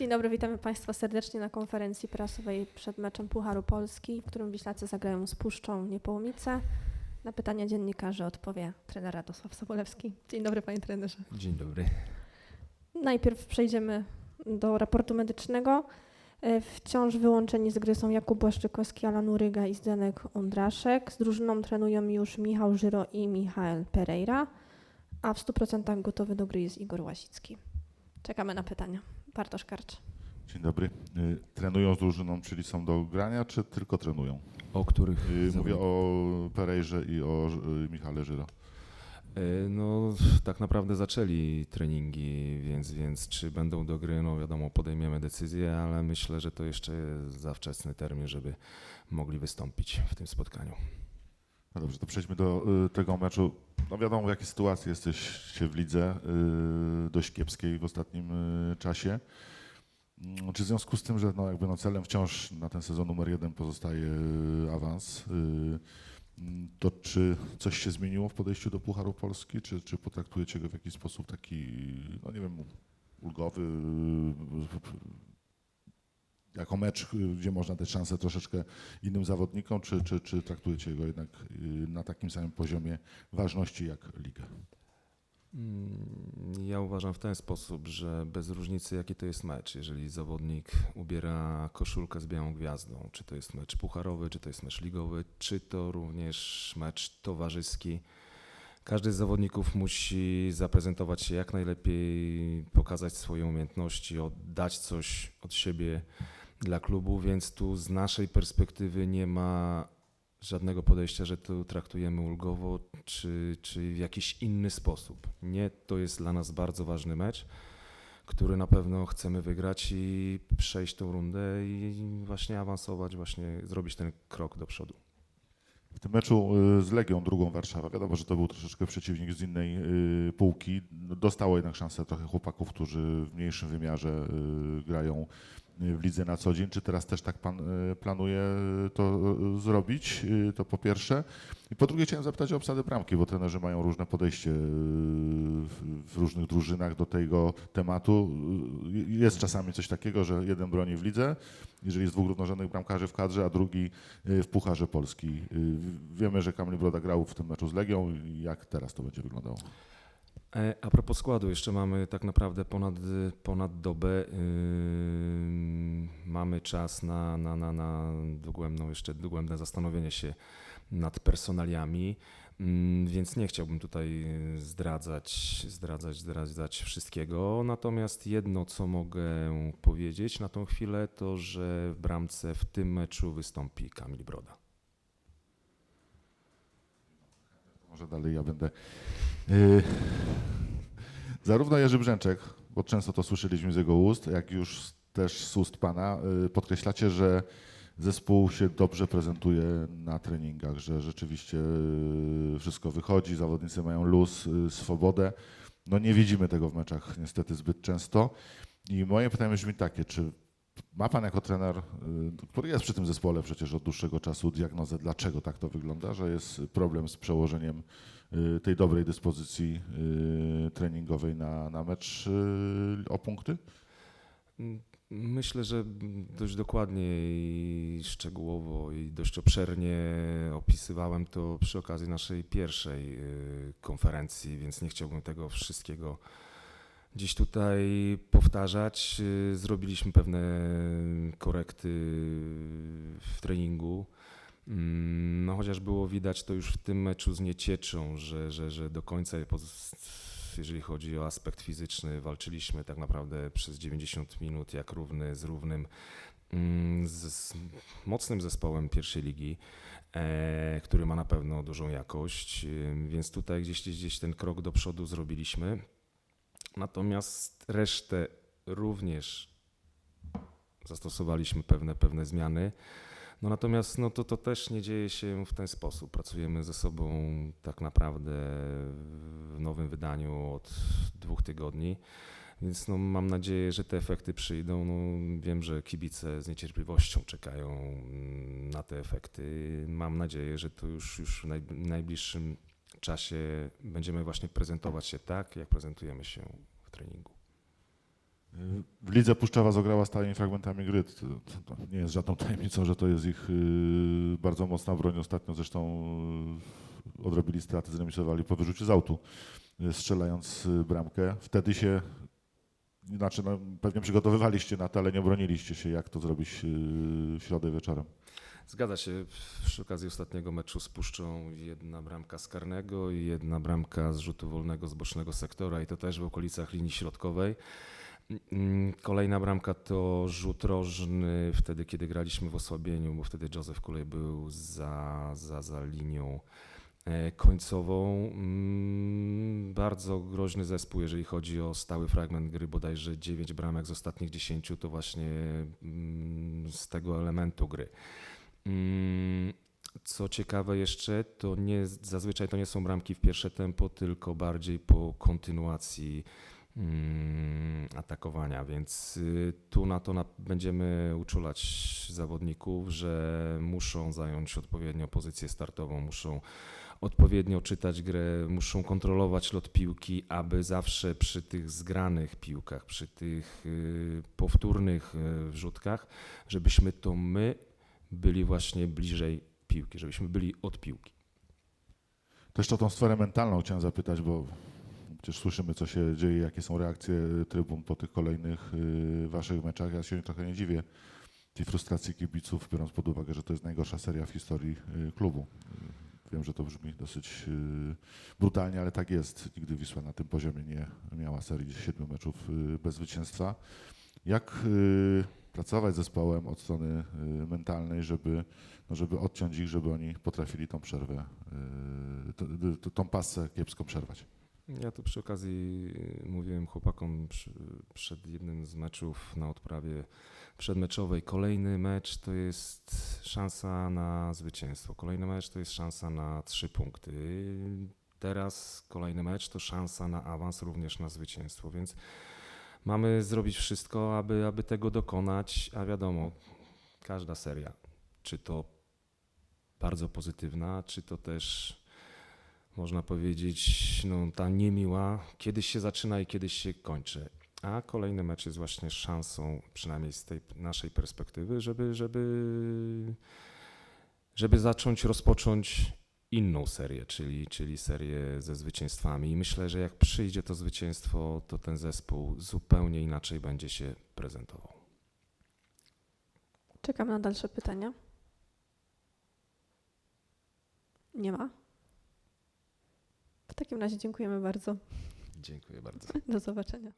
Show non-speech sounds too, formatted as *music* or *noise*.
Dzień dobry, witamy Państwa serdecznie na konferencji prasowej przed meczem Pucharu Polski, w którym Wiślacy zagrają z Puszczą Niepołomice. Na pytania dziennikarzy odpowie trener Radosław Sobolewski. Dzień dobry Panie trenerze. Dzień dobry. Najpierw przejdziemy do raportu medycznego. E, Wciąż wyłączeni z gry są Jakub Błaszczykowski, Alan Uryga i Zdenek Ondraszek. Z drużyną trenują już Michał Żyro i Michael Pereira, a w 100% gotowy do gry jest Igor Łasicki. Czekamy na pytania. Bartosz Karcz. Dzień dobry. Y, Trenują z drużyną, czyli są do grania, czy tylko trenują? O których? Y, Mówię o Perejrze i o y, Michale Żyro. No, tak naprawdę zaczęli treningi, więc, więc czy będą do gry, no wiadomo, podejmiemy decyzję, ale myślę, że to jeszcze jest za wczesny termin, żeby mogli wystąpić w tym spotkaniu. No dobrze, to przejdźmy do tego meczu. No wiadomo, w jakiej sytuacji jesteście w lidze, y, dość kiepskiej w ostatnim y, czasie. Mm, Czy w związku z tym, że no jakby no celem wciąż na ten sezon numer jeden pozostaje y, awans, y, mm, to czy coś się zmieniło w podejściu do Pucharu Polski, czy, czy potraktujecie go w jakiś sposób taki, no nie wiem, ulgowy, y, jako mecz, y, gdzie można dać szansę troszeczkę innym zawodnikom, czy, czy, czy traktujecie go jednak y, na takim samym poziomie ważności jak ligę? Mm, Ja uważam w ten sposób, że bez różnicy jaki to jest mecz, jeżeli zawodnik ubiera koszulkę z białą gwiazdą, czy to jest mecz pucharowy, czy to jest mecz ligowy, czy to również mecz towarzyski, każdy z zawodników musi zaprezentować się jak najlepiej, pokazać swoje umiejętności, oddać coś od siebie dla klubu, więc tu z naszej perspektywy nie ma żadnego podejścia, że to traktujemy ulgowo czy, czy w jakiś inny sposób. Nie, to jest dla nas bardzo ważny mecz, który na pewno chcemy wygrać i przejść tą rundę i właśnie awansować, właśnie zrobić ten krok do przodu. W tym meczu y, z Legią drugą Warszawa, wiadomo, że to był troszeczkę przeciwnik z innej y, półki. No, Dostało jednak szansę trochę chłopaków, którzy w mniejszym wymiarze y, grają w lidze na co dzień. Czy teraz też tak pan y, planuje to y, zrobić? Y, To po pierwsze. I po drugie chciałem zapytać o obsadę bramki, bo trenerzy mają różne podejście y, w, różnych drużynach do tego tematu. Y, Jest czasami coś takiego, że jeden broni w lidze, jeżeli jest dwóch równorzędnych bramkarzy w kadrze, a drugi y, w Pucharze Polski. Y, Wiemy, że Kamil Broda grał w tym meczu z Legią. Jak teraz to będzie wyglądało? E, A propos składu, jeszcze mamy tak naprawdę ponad, ponad dobę. Ym, mamy czas na, na, na, na dogłębną, jeszcze dogłębne zastanowienie się nad personaliami, Ym, więc nie chciałbym tutaj zdradzać, zdradzać, zdradzać wszystkiego. Natomiast jedno, co mogę powiedzieć na tą chwilę, to że w bramce w tym meczu wystąpi Kamil Broda. Może dalej ja będę. Y, Zarówno Jerzy Brzęczek, bo często to słyszeliśmy z jego ust, jak już też z ust pana, y, podkreślacie, że zespół się dobrze prezentuje na treningach, że rzeczywiście y, wszystko wychodzi, zawodnicy mają luz, swobodę. No nie widzimy tego w meczach niestety zbyt często. I moje pytanie brzmi takie, czy ma pan jako trener, y, który jest przy tym zespole przecież od dłuższego czasu, diagnozę, dlaczego tak to wygląda, że jest problem z przełożeniem y, tej dobrej dyspozycji y, treningowej na, na mecz o punkty? Myślę, że dość dokładnie i szczegółowo i dość obszernie opisywałem to przy okazji naszej pierwszej konferencji, więc nie chciałbym tego wszystkiego gdzieś tutaj powtarzać. Y, Zrobiliśmy pewne korekty w treningu. Mm, No chociaż było widać to już w tym meczu z Niecieczą, że, że, że do końca, jeżeli chodzi o aspekt fizyczny, walczyliśmy tak naprawdę przez 90 minut jak równy z równym mm, z, mocnym zespołem pierwszej ligi, e, który ma na pewno dużą jakość, e, więc tutaj gdzieś, gdzieś ten krok do przodu zrobiliśmy. Natomiast resztę również zastosowaliśmy pewne, pewne zmiany. No natomiast no to, to też nie dzieje się w ten sposób. Pracujemy ze sobą tak naprawdę w nowym wydaniu od dwóch tygodni, więc no mam nadzieję, że te efekty przyjdą. No wiem, że kibice z niecierpliwością czekają mm, na te efekty. Mam nadzieję, że to już, już w naj- najbliższym czasie będziemy właśnie prezentować się tak, jak prezentujemy się w treningu. W lidze Puszczowa zagrała stałymi fragmentami gry. To, nie jest żadną tajemnicą, że to jest ich y, bardzo mocna broń. Ostatnio zresztą y, odrobili straty, zremisowali po wyrzucie z autu, y, strzelając bramkę. Wtedy się, znaczy no, pewnie przygotowywaliście na to, ale nie broniliście się, jak to zrobić w środę wieczorem. Zgadza się. Przy okazji ostatniego meczu z Puszczą jedna bramka z karnego i jedna bramka z rzutu wolnego z bocznego sektora i to też w okolicach linii środkowej. Kolejna bramka to rzut rożny wtedy, kiedy graliśmy w osłabieniu, bo wtedy Józef Kulej był za, za, za linią e, końcową. Mm, Bardzo groźny zespół, jeżeli chodzi o stały fragment gry, bodajże 9 bramek z ostatnich 10 to właśnie mm, z tego elementu gry. Mm, Co ciekawe jeszcze, to nie, zazwyczaj to nie są bramki w pierwsze tempo, tylko bardziej po kontynuacji mm, atakowania, więc y, tu na to będziemy uczulać zawodników, że muszą zająć odpowiednią pozycję startową, muszą odpowiednio czytać grę, muszą kontrolować lot piłki, aby zawsze przy tych zgranych piłkach, przy tych y, powtórnych y, wrzutkach, żebyśmy to my byli właśnie bliżej piłki, żebyśmy byli od piłki. Jeszcze o tą sferę mentalną chciałem zapytać, bo przecież słyszymy, co się dzieje, jakie są reakcje trybun po tych kolejnych y, waszych meczach. Ja się trochę nie dziwię tej frustracji kibiców, biorąc pod uwagę, że to jest najgorsza seria w historii y, klubu. Wiem, że to brzmi dosyć y, brutalnie, ale tak jest. Nigdy Wisła na tym poziomie nie miała serii siedmiu meczów bez zwycięstwa. Jak pracować z zespołem od strony y, mentalnej, żeby, no żeby odciąć ich, żeby oni potrafili tą przerwę, y, t- tą pasę kiepską przerwać? Ja tu przy okazji mówiłem chłopakom przed jednym z meczów na odprawie przedmeczowej. Kolejny mecz to jest szansa na zwycięstwo. Kolejny mecz to jest szansa na trzy punkty. Teraz kolejny mecz to szansa na awans, również na zwycięstwo, więc mamy zrobić wszystko, aby, aby tego dokonać, a wiadomo, każda seria, czy to bardzo pozytywna, czy to też można powiedzieć, no, ta niemiła, kiedyś się zaczyna i kiedyś się kończy. A kolejny mecz jest właśnie szansą, przynajmniej z tej naszej perspektywy, żeby, żeby, żeby zacząć rozpocząć inną serię, czyli, czyli serię ze zwycięstwami. I myślę, że jak przyjdzie to zwycięstwo, to ten zespół zupełnie inaczej będzie się prezentował. Czekam na dalsze pytania. Nie ma? W takim razie dziękujemy bardzo. Dziękuję bardzo. *laughs* Do zobaczenia.